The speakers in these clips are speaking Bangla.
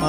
আমার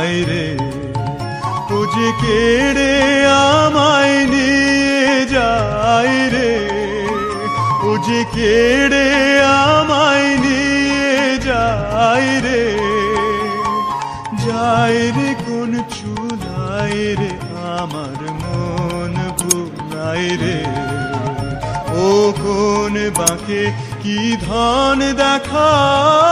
রে। ও কেড়ে আমায় নিয়ে যায় রে। ও কেড়ে আমায় নিয়ে যায় রে। যায় রে কোন চুলাই রে, আমার মন ভুলাই রে। ও কোন বাঁকে কি ধন দেখাবে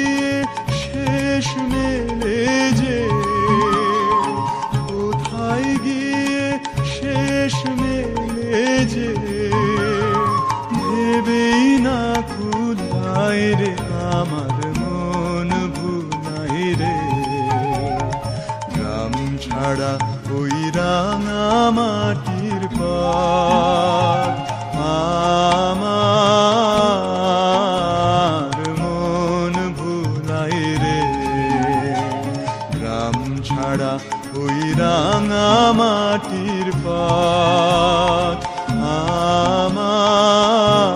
রাম ছাড়া ওই রাঙা মাটির পা আমার